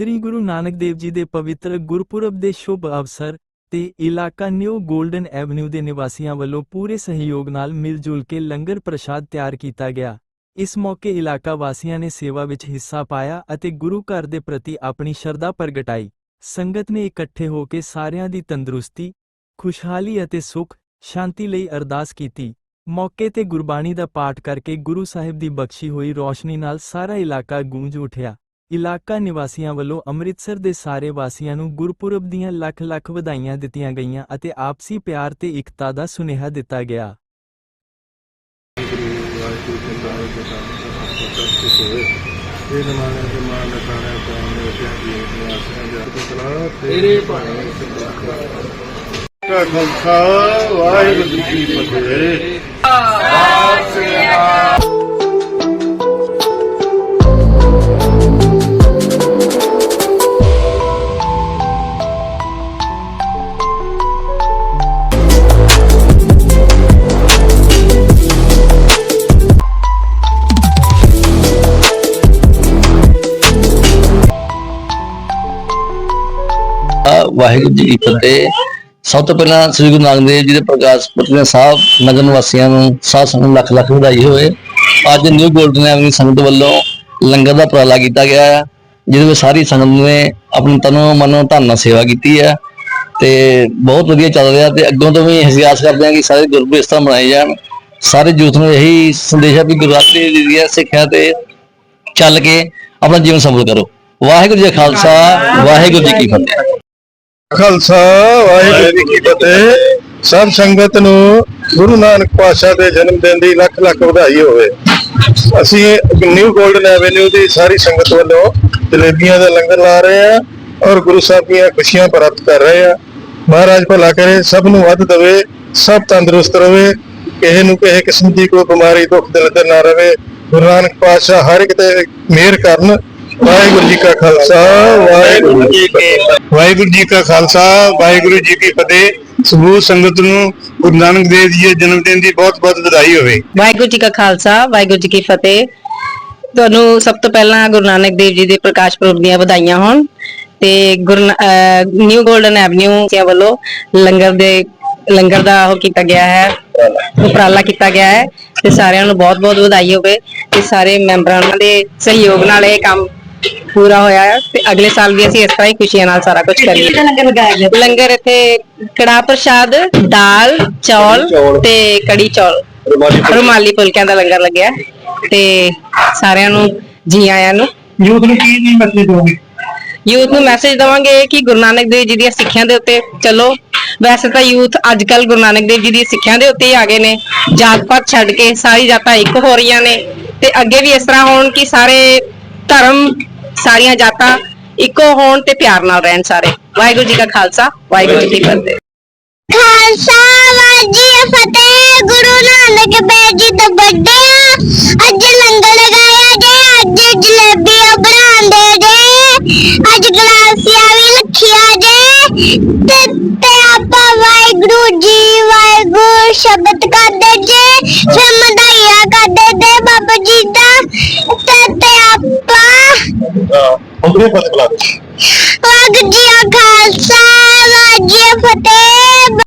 ਸ੍ਰੀ ਗੁਰੂ ਨਾਨਕ ਦੇਵ ਜੀ ਦੇ ਪਵਿੱਤਰ ਗੁਰਪੁਰਬ ਦੇ ਸ਼ੁਭ ਅਵਸਰ ਤੇ ਇਲਾਕਾ ਨਿਊ 골ਡਨ ਐਵਨਿਊ ਦੇ ਨਿਵਾਸੀਆਂ ਵੱਲੋਂ ਪੂਰੇ ਸਹਿਯੋਗ ਨਾਲ ਮਿਲ ਜੁਲ ਕੇ ਲੰਗਰ ਪ੍ਰਸ਼ਾਦ ਤਿਆਰ ਕੀਤਾ ਗਿਆ। ਇਸ ਮੌਕੇ ਇਲਾਕਾ ਵਾਸੀਆਂ ਨੇ ਸੇਵਾ ਵਿੱਚ ਹਿੱਸਾ ਪਾਇਆ ਅਤੇ ਗੁਰੂ ਘਰ ਦੇ ਪ੍ਰਤੀ ਆਪਣੀ ਸ਼ਰਧਾ ਪ੍ਰਗਟਾਈ। ਸੰਗਤ ਨੇ ਇਕੱਠੇ ਹੋ ਕੇ ਸਾਰਿਆਂ ਦੀ ਤੰਦਰੁਸਤੀ, ਖੁਸ਼ਹਾਲੀ ਅਤੇ ਸੁਖ, ਸ਼ਾਂਤੀ ਲਈ ਅਰਦਾਸ ਕੀਤੀ। ਮੌਕੇ ਤੇ ਗੁਰਬਾਣੀ ਦਾ ਪਾਠ ਕਰਕੇ ਗੁਰੂ ਸਾਹਿਬ ਦੀ ਬਖਸ਼ੀ ਹੋਈ ਰੋਸ਼ਨੀ ਨਾਲ ਸਾਰਾ ਇਲਾਕਾ ਗੂੰਜ ਉਠਿਆ। ਇਲਾਕਾ ਨਿਵਾਸੀਆਂ ਵੱਲੋਂ ਅੰਮ੍ਰਿਤਸਰ ਦੇ ਸਾਰੇ ਵਾਸੀਆਂ ਨੂੰ ਗੁਰਪੁਰਬ ਦੀਆਂ ਲੱਖ ਲੱਖ ਵਧਾਈਆਂ ਦਿੱਤੀਆਂ ਗਈਆਂ ਅਤੇ ਆਪਸੀ ਪਿਆਰ ਤੇ ਇਕਤਾ ਦਾ ਸੁਨੇਹਾ ਦਿੱਤਾ ਗਿਆ। ਇਹ ਜ਼ਮਾਨੇ ਦੇ ਮਾਨ ਨਤਾਣੇ ਕੌਮ ਦੇ ਉੱਤੇ ਜੀ ਨਿਵਾਸੀਆਂ ਦੇ ਹੱਥ ਸਲਾਹ ਤੇਰੇ ਭਾਣੇ ਕਾ ਖਾਲਸਾ ਵਾਹਿਗੁਰੂ ਜੀ ਕੀ ਫਤਿਹ ਵਾਹਿਗੁਰੂ ਜੀ ਕੀ ਫਤਿਹ। ਸਭ ਤੋਂ ਪਹਿਲਾਂ ਸ੍ਰੀ ਗੁਰੂ ਨਾਨਕ ਦੇਵ ਜੀ ਦੇ ਪ੍ਰਕਾਸ਼ ਪੁਰਬ ਸਾਹਿਬ ਨਗਰ ਨਿਵਾਸੀਆਂ ਨੂੰ ਸਾਧ ਸੰਗਤ ਲੱਖ ਲੱਖ ਵਧਾਈ ਹੋਵੇ। ਅੱਜ ਨਿਊ ਗੋਲਡਨ ਐਵਨਿਊ ਸੰਗਤ ਵੱਲੋਂ ਲੰਗਰ ਦਾ ਉਪਰਾਲਾ ਕੀਤਾ ਗਿਆ ਹੈ ਜਿਹਦੇ ਵਿੱਚ ਸਾਰੀ ਸੰਗਤ ਨੇ ਆਪਣੇ ਤਨੋਂ ਮਨੋਂ ਧਨ ਨਾਲ ਸੇਵਾ ਕੀਤੀ ਹੈ ਤੇ ਬਹੁਤ ਵਧੀਆ ਚੱਲ ਰਿਹਾ ਤੇ ਅੱਗੋਂ ਤੋਂ ਵੀ ਅਸੀਂ ਕਰਦੇ ਹਾਂ ਕਿ ਸਾਰੇ ਗੁਰਪੁਰਬ ਇਸ ਤਰ੍ਹਾਂ ਮਨਾਏ ਜਾਣ। ਸਾਰੇ ਜੂਥ ਨੂੰ ਇਹੀ ਸੰਦੇਸ਼ ਹੈ ਵੀ ਗੁਰਰਾਤਰੀ ਦੀ ਦੀਆਂ ਸਿੱਖਿਆ ਤੇ ਚੱਲ ਕੇ ਆਪਣਾ ਜੀਵਨ ਸਫਲ ਕਰੋ। ਵਾਹਿਗੁਰੂ ਜੀ ਕਾ ਖਾਲਸਾ, ਵਾਹਿਗੁਰੂ ਜੀ ਕੀ ਫਤਿਹ। ਖਾਲਸਾ, ਵਾਹਿਗੁਰੂ ਜੀ ਕੀ ਫਤਿਹ। ਸਭ ਸੰਗਤ ਨੂੰ ਗੁਰੂ ਨਾਨਕ ਪਾਤਸ਼ਾਹ ਦੇ ਜਨਮ ਦਿਨ ਦੀ ਲੱਖ ਲੱਖ ਵਧਾਈ ਹੋਵੇ। ਅਸੀਂ ਨਿਊ 골ਡਨ ਐਵੇਨਿਊ ਦੀ ਸਾਰੀ ਸੰਗਤ ਵੱਲੋਂ ਜਲੇਬੀਆਂ ਦਾ ਲੰਗਰ ਲਾ ਰਹੇ ਆ ਔਰ ਗੁਰੂ ਸਾਹਿਬ ਦੀਆਂ ਖੁਸ਼ੀਆਂ ਪ੍ਰਾਪਤ ਕਰ ਰਹੇ ਆ ਮਹਾਰਾਜ ਭਲਾ ਕਰੇ, ਸਭ ਨੂੰ ਵੱਧ ਦੇਵੇ, ਸਭ ਤੰਦਰੁਸਤ ਰਹੇ ਕਿਸੇ ਨੂੰ ਕਿਸੇ ਕਿਸਮ ਦੀ ਕੋਈ ਬਿਮਾਰੀ, ਦੁੱਖ ਦਿਲ ਤੇ ਨਾ ਰਵੇ। ਗੁਰੂ ਨਾਨਕ ਪਾਤਸ਼ਾਹ ਹਰ ਇੱਕ ਤੇ ਮਿਹਰ ਕਰਨ ਵਾਹਿਗੁਰੂ ਜੀ ਕਾ ਖਾਲਸਾ ਵਾਹਿਗੁਰੂ ਜੀ ਕੀ ਫਤਿਹ। ਵਾਹਿਗੁਰੂ ਜੀ ਕਾ ਖਾਲਸਾ ਵਾਹਿਗੁਰੂ ਜੀ ਕੀ ਫਤਿਹ। ਸਮੂਹ ਸੰਗਤ ਨੂੰ ਗੁਰੂ ਨਾਨਕ ਦੇਵ ਜੀ ਦੇ ਜਨਮ ਦਿਨ ਦੀ ਬਹੁਤ ਬਹੁਤ ਵਧਾਈ ਹੋਵੇ। ਵਾਹਿਗੁਰੂ ਜੀ ਕਾ ਖਾਲਸਾ ਵਾਹਿਗੁਰੂ ਜੀ ਕੀ ਫਤਿਹ। ਤੁਹਾਨੂੰ ਸਭ ਤੋਂ ਪਹਿਲਾਂ ਗੁਰੂ ਨਾਨਕ ਦੇਵ ਜੀ ਦੇ ਪ੍ਰਕਾਸ਼ ਪੁਰਬ ਦੀਆਂ ਵਧਾਈਆਂ ਹੋਣ ਤੇ ਗੁਰੂ ਨਿਊ 골ਡਨ ਐਵਨਿਊ ਦੇ ਵੱਲੋਂ ਲੰਗਰ ਦੇ ਲੰਗਰ ਦਾ ਉਹ ਕੀਤਾ ਗਿਆ ਹੈ ਉਪਰਾਲਾ ਕੀਤਾ ਗਿਆ ਹੈ ਤੇ ਸਾਰਿਆਂ ਨੂੰ ਬਹੁਤ ਬਹੁਤ ਵਧਾਈ ਹੋਵੇ ਤੇ ਸਾਰੇ ਮੈਂਬਰਾਂ ਦੇ ਸਹਿਯੋਗ ਨਾਲ ਇਹ ਕੰਮ ਪੂਰਾ ਹੋਇਆ ਹੈ ਤੇ ਅਗਲੇ ਸਾਲ ਵੀ ਅਸੀਂ ਇਸ ਤਰ੍ਹਾਂ ਹੀ ਖੁਸ਼ੀਆਂ ਨਾਲ ਸਾਰਾ ਕੁਝ ਕਰੀਏ ਲੰਗਰ ਲਗਾਇਆ ਗਿਆ ਲੰਗਰ ਇੱਥੇ ਕੜਾ ਪ੍ਰਸ਼ਾਦ ਦਾਲ ਚੌਲ ਤੇ ਕੜੀ ਚੌਲ। ਰੁਮਾਲੀ ਫੁਲਕਿਆਂ ਦਾ ਲੰਗਰ ਲੱਗਿਆ ਤੇ ਸਾਰਿਆਂ ਨੂੰ ਜੀ ਆਇਆਂ ਨੂੰ। ਯੂਥ ਨੂੰ ਕੀ ਨਹੀਂ ਮੈਸੇਜ ਦੋਗੇ ਯੂਥ ਨੂੰ ਮੈਸੇਜ ਦਵਾਂਗੇ ਕਿ ਗੁਰੂ ਨਾਨਕ ਦੇਵ ਜੀ ਦੀਆਂ ਸਿੱਖਿਆਂ ਦੇ ਉੱਤੇ ਚੱਲੋ। ਵੈਸੇ ਤਾਂ ਯੂਥ ਅੱਜ ਕੱਲ ਗੁਰੂ ਨਾਨਕ ਦੇਵ ਜੀ ਦੀ ਸਿੱਖਿਆਂ ਦੇ ਉੱਤੇ ਹੀ ਆ ਗਏ ਨੇ। ਜਾਤ ਪਾਤ ਛੱਡ ਕੇ ਸਾਰੀ ਜਾਤਾਂ ਇੱਕ ਹੋ ਰਹੀਆਂ ਨੇ। ਤੇ ਅੱਗੇ ਵੀ ਇਸ ਤਰ੍ਹਾਂ ਹੋਣ ਕਿ ਸਾਰੇ ਧਰਮ ਸਾਰੀਆਂ ਜਾਤਾਂ ਇੱਕੋ ਹੋਣ ਤੇ ਪਿਆਰ ਨਾਲ ਰਹਿਣ ਸਾਰੇ। ਵਾਹਿਗੁਰੂ ਜੀ ਕਾ ਖਾਲਸਾ, ਵਾਹਿਗੁਰੂ ਜੀ ਕੀ ਫਤਿਹ। ਖਾਲਸਾ ਵਾਜੀ ਫਤਿਹ। ਗੁਰੂ ਨਾਨਕ ਦੇਵ ਜੀ ਦਾ ਬਰਥਡੇ ਆ ਅੱਜ ਲੰਗਰ ਲਗਾਇਆ ਜੇ, ਅੱਜ ਜਲੇਬੀਆਂ ਬਣਾਉਂਦੇ ਜੇ, ਅੱਜ ਗਲਾਸੀਆਂ ਵੀ ਰੱਖੀਆਂ ਜੇ। ਤੇ ਤੇ ਆਪਾਂ ਵਾਹਿਗੁਰੂ ਜੀ, ਵਾਹਿਗੁਰੂ ਸ਼ਬਦ ਕਰਦੇ ਜੇ, ਫਿਰ ਮਧਾਈਆਂ ਆਪਾਂ ਉਧਰੇ ਪਤ ਬੁਲਾ ਵਾਹਿਗੁਰੂ ਜੀ ਕਾ ਖਾਲਸਾ